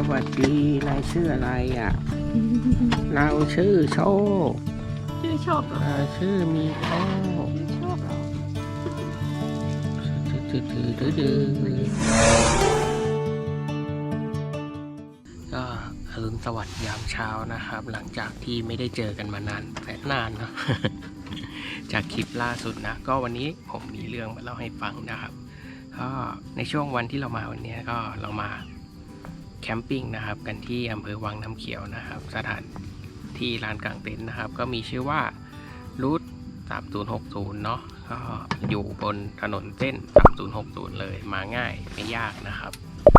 สวัสดีนายชื่ออะไรอะ เราชื่อโชคชื่อชอบเหรอเราชื่อมีโชคชื่อชอบเหรอดื้อดื้อดื้อดื้อก็อรุณสวัสดิ์ยามเช้านะครับ หลังจากที่ไม่ได้เจอกันมานานแสนนานเนอะจากคลิปล่าสุดนะ ก็วันนี้ผมมีเรื่องมาเล่าให้ฟังนะครับก็ในช่วงวันที่เรามาวันนี้ก็เรามา แคมปิ้งนะครับ กันที่อำเภอวังน้ำเขียวนะครับ สถานที่ลานกลางเต็นท์นะครับ ก็มีชื่อว่ารูท3060 เนาะก็อยู่บนถนนเส้น 3060 เลยมาง่ายไม่ยากนะครับ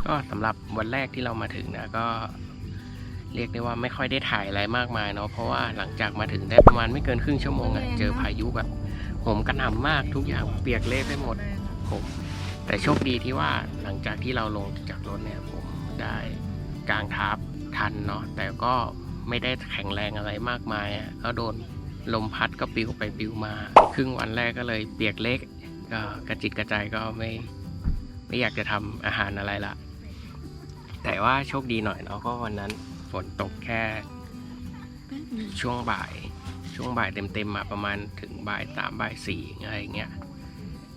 ก็สำหรับวันแรกที่เรามาถึงนะก็เรียกได้ว่าไม่ค่อยได้ถ่ายอะไรมากมายเนาะเพราะว่าหลังจากมาถึงได้ประมาณไม่เกินครึ่งชั่วโมงอะเจอพายุแบบโหมกระหน่ำมากทุกอย่างเปียกเละไปหมดผมแต่โชคดีที่ว่าหลังจากที่เราลงจากรถเนี่ยผม ได้กางทับทันเนาะแต่ก็ไม่ได้แข็งแรงอะไรมากมายก็โดนลมพัดก็ปิวไปปิวมา ครึ่งวันแรกก็เลยเปียกเล็กก็กระจิตกระใจก็ไม่ไม่อยากจะทำอาหารอะไรละแต่ว่าโชคดีหน่อยเนาะก็วันนั้นฝนตกแค่ช่วงบ่าย ช่วงบ่ายเต็มๆมาประมาณถึงบ่ายสามบ่ายสี่อะไรเงี้ย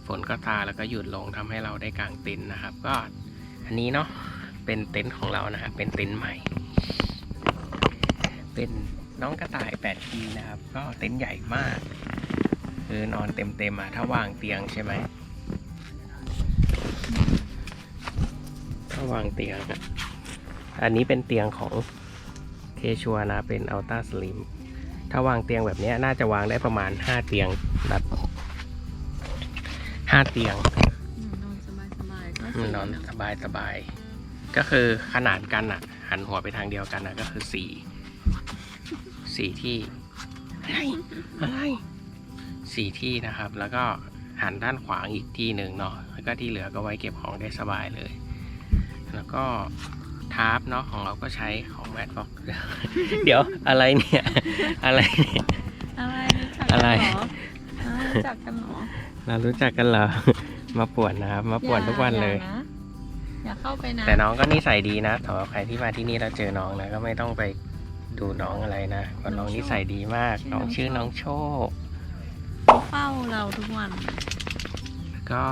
ฝนก็ซาแล้วก็หยุดลงทำให้เราได้กางเต็นท์นะครับ ก็อันนี้เนาะ เป็นเต็นท์ของเรานะครับเป็นเต็นท์ใหม่ เป็นน้องกระต่าย 8 ทีนะครับ ก็เต็นท์ใหญ่มาก คือนอนเต็มๆอะถ้าวางเตียงใช่ไหมถ้าวางเตียงอะอันนี้เป็นเตียงของเคชัวนะ เป็นอัลต้าสลิมถ้าวางเตียงแบบเนี้ยน่าจะวางได้ประมาณ 5 เตียงแบบห้าเตียงนอนสบายสบายๆก็อืมนอนสบายสบาย ก็คือขนาดกันอะ หันหัวไปทางเดียวกันอะ ก็คือสี่สี่ที่อะไรอะไรสี่ที่นะครับ แล้วก็หันด้านขวางอีกที่หนึ่งเนาะแล้วก็ที่เหลือก็ไว้เก็บของได้สบายเลย แล้วก็ทาร์ปเนาะของเราก็ใช้ของแมทบอกเดี๋ยวอะไรเนี่ย อะไรเนี่ยอะไรรู้จักอะไรกันเหรออ่ารู้จักกันเหรอเรารู้จักกันเหรอมาป่วนนะครับ มาป่วนทุกวันเลย อานะอย่าเข้าไปนะแต่น้องก็นิสัยดีนะสำหรับใครที่มาที่นี่แล้วเจอน้องนะก็ไม่ต้องไปดูน้องอะไรนะเพราะน้องนิสัยดีมาก น้องชื่อน้องโชคเขาเฝ้าเราทุกวัน แล้วก็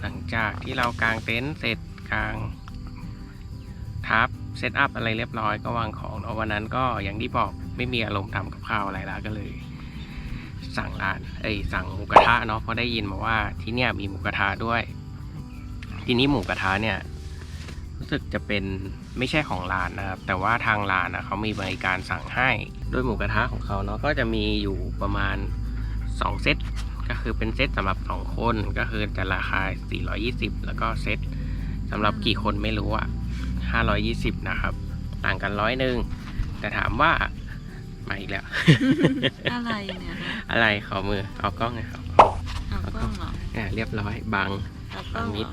หลังจากที่เรากางเต็นท์เสร็จกางทับเซตอัพอะไรเรียบร้อยก็วางของเนาะวันนั้นก็อย่างที่บอกไม่มีอารมณ์ทำกับข้าวอะไรละก็เลย สั่งร้านเอ้ยสั่งหมูกระทะเนาะเพราะได้ยินมาว่าที่เนี่ยมีหมูกระทะด้วย ทีนี้หมูกระทะเนี่ย รู้สึกจะเป็นไม่ใช่ของร้านนะครับ แต่ว่าทางร้านนะเขามีบริการสั่งให้ด้วยหมูกระทะของเขาเนาะก็จะมีอยู่ประมาณ 2 เซตก็คือเป็นเซตสำหรับ 2 คนก็คือจะราคา 420 แล้วก็เซตสำหรับกี่คนไม่รู้อะ520 นะครับ ต่างกันร้อยหนึ่งแต่ถามว่ามาอีกแล้ว อะไรเนี่ยฮะอะไรขอมือเอากล้องเลยครับเอากล้องเหรออ่าเรียบร้อยบังเอากล้องเหรมิอด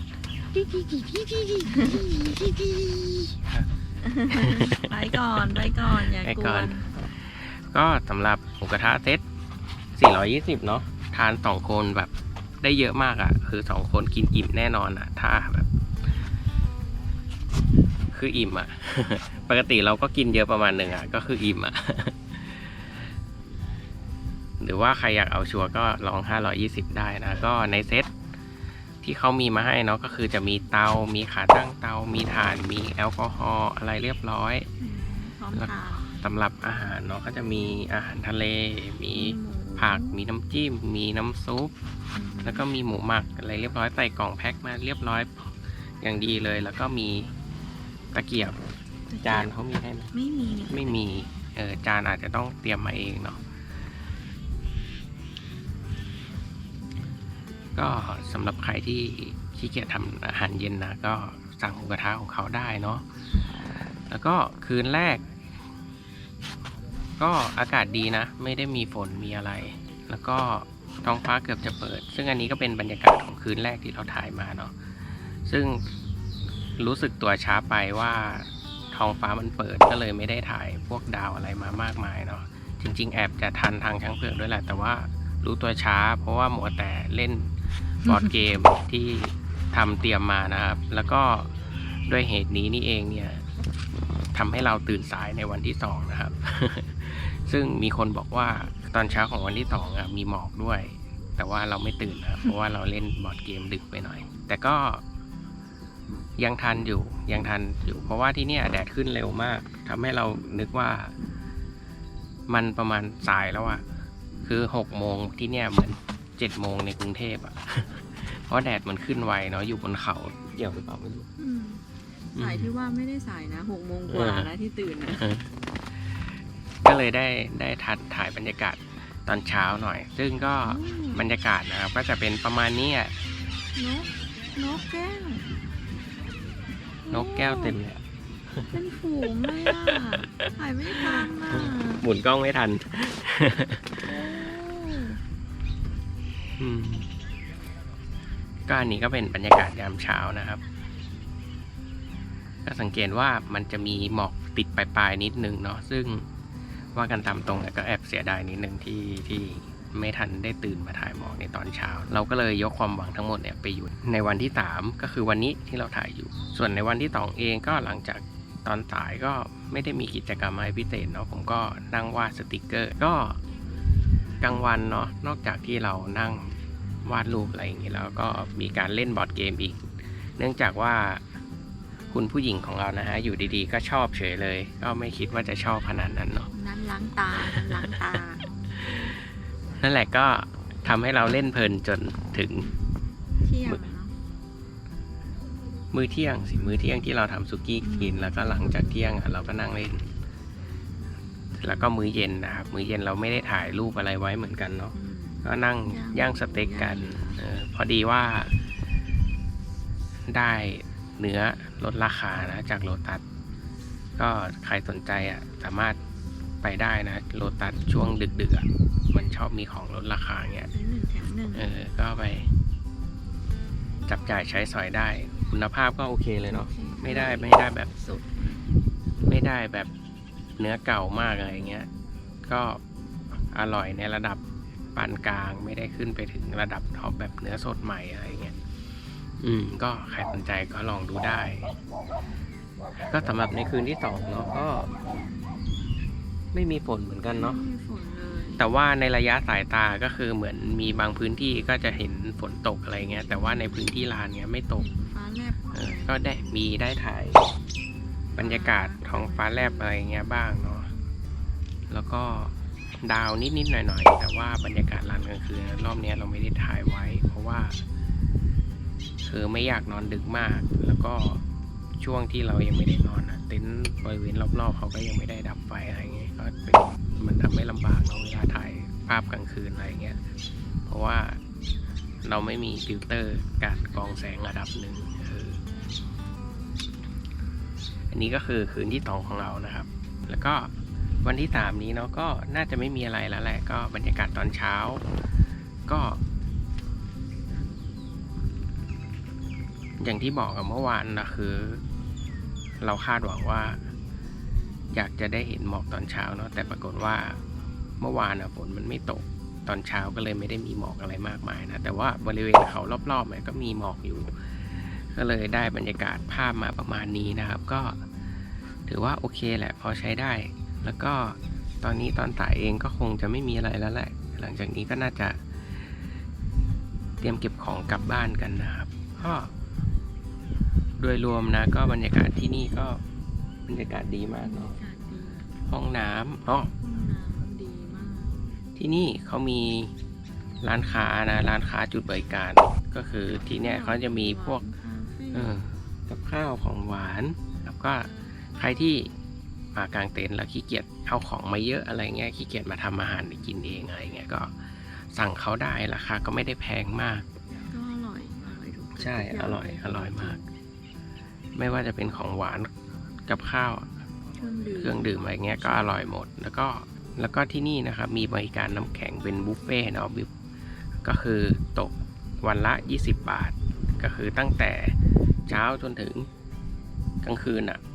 ไปก่อนไปก่อนอย่าไปกก่วอนนก็สำหรับหมูกระทะเซต420 เนาะทานสองคนแบบได้เยอะมากอะ่ะ คือสองคนกินอิ่มแน่นอนอะ่ะ ถ้าแบบ คืออิ่มอะ่ะ ปกติเราก็กินเยอะประมาณหนึ่งอะ่ะ ก็คืออิ่มอะ่ะ หรือว่าใครอยากเอาชัวร์ก็ลอง 520 ได้นะ ก็ในเซต ที่เขามีมาให้เนาะก็คือจะมีเตา มีขาตั้งเตา มีถ่าน มีแอลกอฮอล์อะไรเรียบร้อยพร้อมทานสำหรับอาหารเนาะก็จะมีอาหารทะเล มีหมูผัก มีน้ำจิ้ม มีน้ำซุป แล้วก็มีหมูหมักอะไรเรียบร้อยใส่กล่องแพ็คมาเรียบร้อยอย่างดีเลย แล้วก็มีตะเกียบจานเขามีให้ไหมไม่มีเนี่ยไม่มีเออจานอาจจะต้องเตรียมมาเองเนาะ ก็สำหรับใครที่ขี้เกียจทำอาหารเย็นนะก็สั่งหมูกระทะของเขาได้เนาะแล้วก็คืนแรก ก็อากาศดีนะ ไม่ได้มีฝนมีอะไร แล้วก็ท้องฟ้าเกือบจะเปิด ซึ่งอันนี้ก็เป็นบรรยากาศของคืนแรกที่เราถ่ายมาเนาะซึ่งรู้สึกตัวช้าไปว่าท้องฟ้ามันเปิดก็เลยไม่ได้ถ่ายพวกดาวอะไรมามากมายเนาะจริง ๆ แอบจะทันทางช้างเผือกด้วยแหละแต่ว่ารู้ตัวช้า เพราะว่าหมัวแต่เล่น บอร์ดเกมที่ทำเตรียมมานะครับ แล้วก็ด้วยเหตุนี้นี่เองเนี่ยทำให้เราตื่นสายในวันที่สองนะครับ ซึ่งมีคนบอกว่าตอนเช้าของวันที่สองมีหมอกด้วย แต่ว่าเราไม่ตื่นนะครับ เพราะว่าเราเล่นบอร์ดเกมดึกไปหน่อย แต่ก็ยังทันอยู่ยังทันอยู่ เพราะว่าที่เนี่ยแดดขึ้นเร็วมากทำให้เรานึกว่า มันประมาณสายแล้วอะคือหกโมงที่เนี่ยเหมือนเจ็ดโมงในกรุงเทพอะ เพราะแดดมันขึ้นไวเนาะอยู่บนเขาเกี่ยวหรือเปล่าไม่รู้อืมสายที่ว่าไม่ได้สายนะหกโมงกว่านะที่ตื่นนะ ก็เลยได้ได้ทัดถ่ายบรรยากาศตอนเช้าหน่อย ซึ่งก็อืม บรรยากาศนะครับ ก็จะเป็นประมาณนี้อะนกนกแก้วนกแก้วเต็มเลยอะเป็นฝูงเลยอะถ่ายไม่ทันอะหมุนกล้องไม่ทัน โอ้อืม ก็อันนี้ก็เป็นบรรยากาศยามเช้านะครับ ก็สังเกตว่ามันจะมีหมอกติดปลายๆนิดนึงเนาะซึ่งว่ากันตามตรงก็แอบเสียดายนิดนึงที่ที่ไม่ทันได้ตื่นมาถ่ายหมอกในตอนเช้า เราก็เลยยกความหวังทั้งหมดเนี่ยไปอยู่ในวันที่ 3 ก็คือวันนี้ที่เราถ่ายอยู่ ส่วนในวันที่2เองก็หลังจากตอนสายก็ไม่ได้มีกิจกรรมอะไรพิเศษเนาะผมก็นั่งวาดสติกเกอร์ ก็กลางวันเนาะนอกจากที่เรานั่ง วาดรูปอะไรอย่างนี้แล้วก็มีการเล่นบอร์ดเกมอีก เนื่องจากว่าคุณผู้หญิงของเรานะฮะอยู่ดีๆ ก็ชอบเฉยเลย ก็ไม่คิดว่าจะชอบขนาดนั้นเนาะนั้นล้างตานั้นล้างตา นั่นแหละก็ทำให้เราเล่นเพลินจนถึงเที่ยงเนาะมื้อเที่ยงสิมื้อเที่ยงที่เราทำสุกี้กิน แล้วก็หลังจากเที่ยงอะเราก็นั่งเล่น แล้วก็มื้อเย็นนะครับ มื้อเย็นเราไม่ได้ถ่ายรูปอะไรไว้เหมือนกันเนาะอืม ก็นั่งย่างย่างสเต็กกันเออพอดีว่า ได้เนื้อลดราคานะจากโลตัสก็ใครสนใจอะสามารถไปได้นะโลตัสช่วงดึกๆอะมันชอบมีของลดราคาเงี้ยซื้อหนึ่งแถมหนึ่งเออก็ไป จับจ่ายใช้สอยได้ คุณภาพก็โอเคเลยเนาะไม่ได้ไม่ได้แบบสุด ไม่ได้แบบเนื้อเก่ามากอะไรเงี้ย ก็อร่อยในระดับ ปานกลางไม่ได้ขึ้นไปถึงระดับท็อปแบบเนื้อสดใหม่อะไรเงี้ยอืม ก็ใครสนใจก็ลองดูได้ ก็สำหรับในคืนที่สองเนาะก็ ไม่มีฝนเหมือนกันเนาะไม่มีฝนเลยแต่ว่าในระยะสายตาก็คือเหมือนมีบางพื้นที่ก็จะเห็นฝนตกอะไรเงี้ยแต่ว่าในพื้นที่ลานเนี้ยไม่ตก ฟ้าแลบเออก็ได้มีได้ถ่าย บรรยากาศท้องฟ้าแลบอะไรเงี้ยบ้างเนาะแล้วก็ ดาวนิดๆหน่อยๆ แต่ว่าบรรยากาศลานกลางคืนรอบนี้เราไม่ได้ถ่ายไว้ เพราะว่า คือไม่อยากนอนดึกมาก แล้วก็ช่วงที่เรายังไม่ได้นอนอะเต็นท์บริเวณรอบๆเขาก็ยังไม่ได้ดับไฟอะไรเงี้ยก็เป็นมันทำให้ลำบากเนาเวลาถ่ายภาพกลางคืนอะไรเงี้ย เพราะว่าเราไม่มีฟิลเตอร์การกรองแสงระดับหนึ่งเอออันนี้ก็คือคืนที่สองของเรานะครับ แล้วก็ วันที่สามนี้เนาะก็น่าจะไม่มีอะไรแล้วแหละ ก็บรรยากาศตอนเช้า ก็ อย่างที่บอกกับเมื่อวานนะคือ เราคาดหวังว่า อยากจะได้เห็นหมอกตอนเช้าเนาะแต่ปรากฏว่าเมื่อวานอะฝนมันไม่ตกตอนเช้าก็เลยไม่ได้มีหมอกอะไรมากมายนะแต่ว่าบริเวณเขารอบๆเนี่ยก็มีหมอกอยู่ ก็เลยได้บรรยากาศภาพมาประมาณนี้นะครับ ก็ถือว่าโอเคแหละพอใช้ได้ แล้วก็ตอนนี้ตอนถ่ายเองก็คงจะไม่มีอะไรแล้วแหละ หลังจากนี้ก็น่าจะเตรียมเก็บของกลับบ้านกันนะครับ ก็โดยรวมนะก็บรรยากาศที่นี่ก็บรรยากาศดีมากบรรเนาะยากาศดีห้องน้ำอ๋อ ห้องน้ำดีมากที่นี่เขามีร้านค้านะร้านค้าจุดบริการ ก็คือที่เนี่ยเขาจะมีพวก คาเฟ่เออกับข้าวของหวาน แล้วก็ใครที่ มากางเต็นท์แล้วขี้เกียจเอาของมาเยอะอะไรเงี้ยขี้เกียจมาทำอาหารกินเองอะไรเงี้ยก็สั่งเขาได้ราคาก็ไม่ได้แพงมากก็อร่อยอร่อยทุกใช่ทุกางอร่อยเลอร่อยมาก ไม่ว่าจะเป็นของหวานกับข้าวเครื่องดื่มเครื่องดื่มอะไรเงี้ยก็อร่อยหมด แล้วก็แล้วก็ที่นี่นะครับมีบริการน้ำแข็งเป็นบุฟเฟ่ต์เนาะบิฟก็คือตกวันละ 20 บาท ก็คือตั้งแต่เช้าจนถึงกลางคืนอะเมา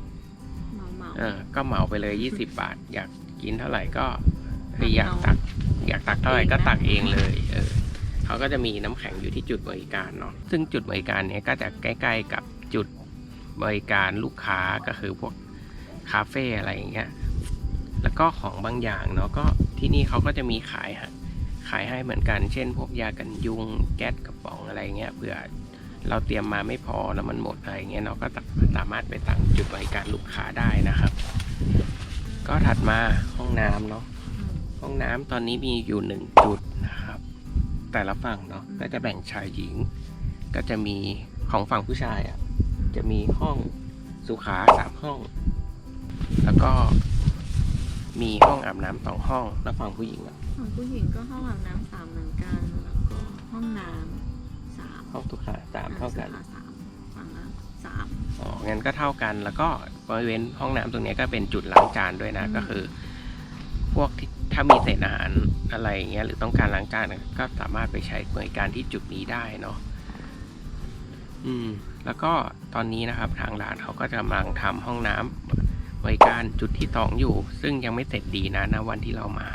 เมาเออ ก็เหมาไปเลย20บาท อยากกินเท่าไหร่ก็เอ้ยอยากตัก อยากตักเท่าไหร่ก็ตักเองเลย เออเขาก็จะมีน้ำแข็งอยู่ที่จุดบริการเนาะซึ่งจุดบริการเนี้ยก็จะใกล้ ๆ กับจุดบริการลูกค้าก็คือพวกคาเฟ่อะไรอย่างเงี้ยแล้วก็ของบางอย่างเนาะก็ที่นี่เขาก็จะมีขายฮะขายให้เหมือนกัน เช่น พวกยากันยุงแก๊สกระป๋องอะไรเงี้ยเผื่อ เราเตรียมมาไม่พอแล้วมันหมดอะไรเงี้ยเราก็สามารถไปตั้งจุดบริการลูกค้าได้นะครับ ก็ถัดมาห้องน้ำเนาะห้องน้ำตอนนี้มีอยู่หนึ่งจุดนะครับ แต่ละฝั่งเนาะก็จะแบ่งชายหญิง ก็จะมีของฝั่งผู้ชายอะจะมีห้องสุขาสามห้อง แล้วก็มีห้องอาบน้ำสองห้อง แล้วฝั่งผู้หญิงอะของผู้หญิงก็ห้องอาบน้ำสามเหมือนกัน แล้วก็ห้องน้ำ สามห้องสุขาสามเท่ากันสสามฝั่งละสามอ๋องั้นก็เท่ากัน แล้วก็บริเวณห้องน้ำตรงเนี้ยก็เป็นจุดล้างจานด้วยนะอืมก็คือ พวกที่ถ้ามีเศษอาหารอะไรอย่างเงี้ยหรือต้องการล้างจานก็สามารถไปใช้บริการที่จุดนี้ได้เนาะอืม แล้วก็ตอนนี้นะครับทางร้านเขาก็กำลังทำห้องน้ำบริการจุดที่สองอยู่ ซึ่งยังไม่เสร็จดีนะณวันที่เรามา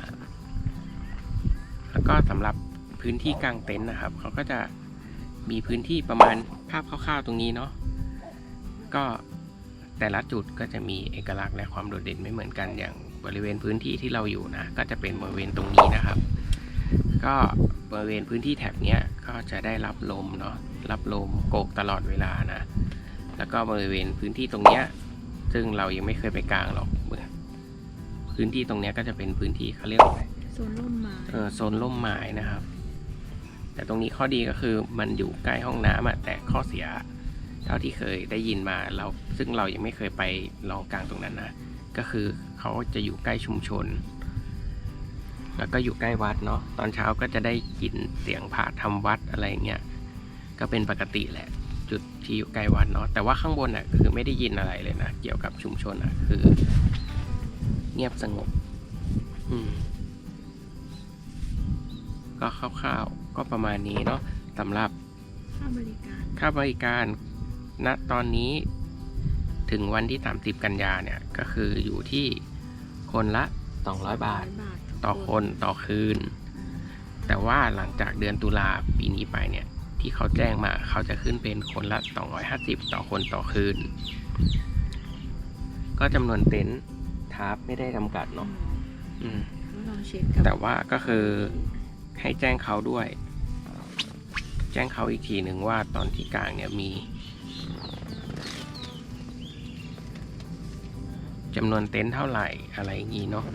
แล้วก็สำหรับพื้นที่กลางเต็นท์นะครับ เขาก็จะ มีพื้นที่ประมาณภาพคร่าวๆตรงนี้เนาะก็แต่ละจุดก็จะมีเอกลักษณ์และความโดดเด่นไม่เหมือนกันอย่างบริเวณพื้นที่ที่เราอยู่นะ ก็จะเป็นบริเวณตรงนี้นะครับ ก็บริเวณพื้นที่แถบเนี้ยก็จะได้รับลมเนาะรับลมโกกตลอดเวลานะ แล้วก็บริเวณพื้นที่ตรงเนี้ยซึ่งเรายังไม่เคยไปกลางหรอกเมื่อพื้นที่ตรงเนี้ยก็จะเป็นพื้นที่เขาเรียกว่าอะไรโซนร่มไม้เออโซนร่มไม้นะครับ แต่ตรงนี้ข้อดีก็คือมันอยู่ใกล้ห้องน้ำอะแต่ข้อเสีย เท่าที่เคยได้ยินมาเราซึ่งเรายังไม่เคยไปลองกลางตรงนั้นนะก็คือเขาจะอยู่ใกล้ชุมชน แล้วก็อยู่ใกล้วัดเนาะตอนเช้าก็จะได้ยินเสียงพระทำวัดอะไรเงี้ยก็เป็นปกติแหละ จุดที่อยู่ใกล้วัดเนาะแต่ว่าข้างบนอะคือไม่ได้ยินอะไรเลยนะเกี่ยวกับชุมชนอะคือ เงียบสงบ อืม ก็คร่าวๆ ก็ประมาณนี้เนาะสำหรับค่าบริการค่าบริการณตอนนี้ถึงวันที่ 30 กันยาเนี่ย ก็คืออยู่ที่คนละ 200บาทบาท ต่อคนต่อคืน แต่ว่าหลังจากเดือนตุลาปีนี้ไปเนี่ย ที่เขาแจ้งมาเขาจะขึ้นเป็นคนละ 250 ต่อคนต่อคืน ก็จำนวนเต็นท์ทาร์ปไม่ได้จำกัดอืเนาะมอืมก็ลองเช็คกับแต่ว่าก็คือให้แจ้งเขาด้วยแจ้งเขาอีกทีหนึ่งว่าตอนที่กลางเนี่ยมีจำนวนเต็นท์เท่าไหร่อะไรอย่างงี้เนาะ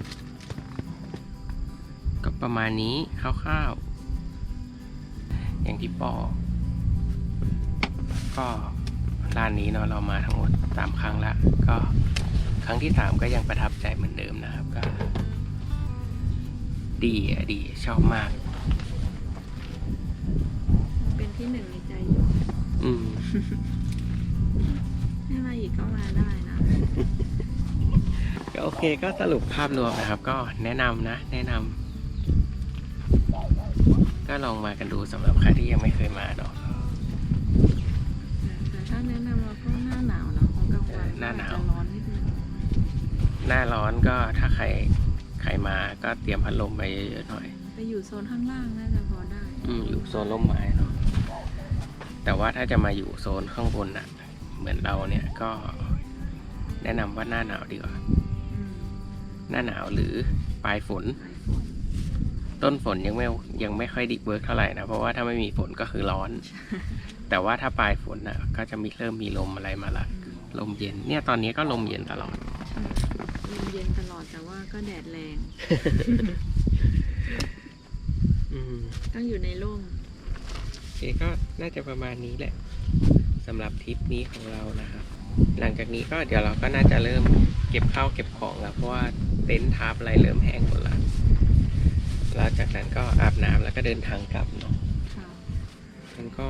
ก็ประมาณนี้คร่าวๆอย่างที่บอกก็ร้านนี้เนาะเรามาทั้งหมดสามครั้งละก็ครั้งที่สามก็ยังประทับใจเหมือนเดิมนะครับก็ดีอะดีชอบมาก ที่หนึ่งในใจอยู่อืมให้มาอีกก็มาได้นะ ก็โอเคก็สรุปภาพรวมนะครับ ก็แนะนำนะ แนะนำก็ลองมากันดูสำหรับใครที่ยังไม่เคยมาเนาะแต่ถ้าแนะนำเราก็หน้าหนาวเนาะของกลางวันหน้าหนาวอจจะร้อนนิดนึงหน้าร้อนก็ถ้าใครใครมาก็เตรียมพัดลมไปเยอะๆหน่อย ไปอยู่โซนข้างล่างน่าจะพอได้ อืมอยู่โซนร่มไม้เนาะ แต่ว่าถ้าจะมาอยู่โซนข้างบนอะเหมือนเราเนี่ยก็แนะนำว่าหน้าหนาวดีกว่าอืมหน้าหนาวหรือปลายฝนปลายฝน ต้นฝนยังไม่ยังไม่ค่อยดิเวิร์กเท่าไหร่นะ เพราะว่าถ้าไม่มีฝนก็คือร้อน แต่ว่าถ้าปลายฝนนะก็จะมีเริ่มมีลมอะไรมาละอืมลมเย็น เนี่ยตอนนี้ก็ลมเย็นตลอด ลมเย็นตลอดแต่ว่าก็แดดแรงอืมต้องอยู่ในร่มโอ เคก็น่าจะประมาณนี้แหละสำหรับทริปนี้ของเรานะครับ หลังจากนี้ก็เดี๋ยวเราก็น่าจะเริ่มเก็บข้าวเก็บของแล้วเพราะว่าเต็นท์ทับอะไรเริ่มแห้งหมดละแล้วจากนั้นก็อาบน้ำแล้วก็เดินทางกลับเนาะค่ะมันก็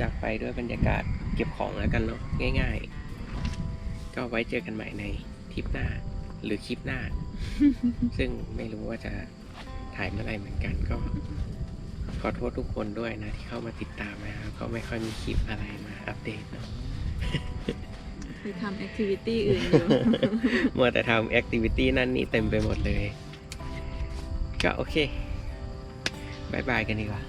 จากไปด้วยบรรยากาศเก็บของแล้วกันเนาะง่าย ๆ ก็ไว้เจอกันใหม่ในทริปหน้า หรือคลิปหน้า ซึ่งไม่รู้ว่าจะ ถ่ายเมื่อไหรเหมือนกันก็ ขอโทษทุกคนด้วยนะ ที่เข้ามาติดตามนะครับก็ไม่ค่อยมีคลิปอะไรมาอัปเดตเนาะไปทำแอคทิวิตี้อื่นอยู่มัวแต่ทำแอคทิวิตี้นั่นนี่เต็มไปหมดเลย ก็โอเคบายบายกันดีกว่า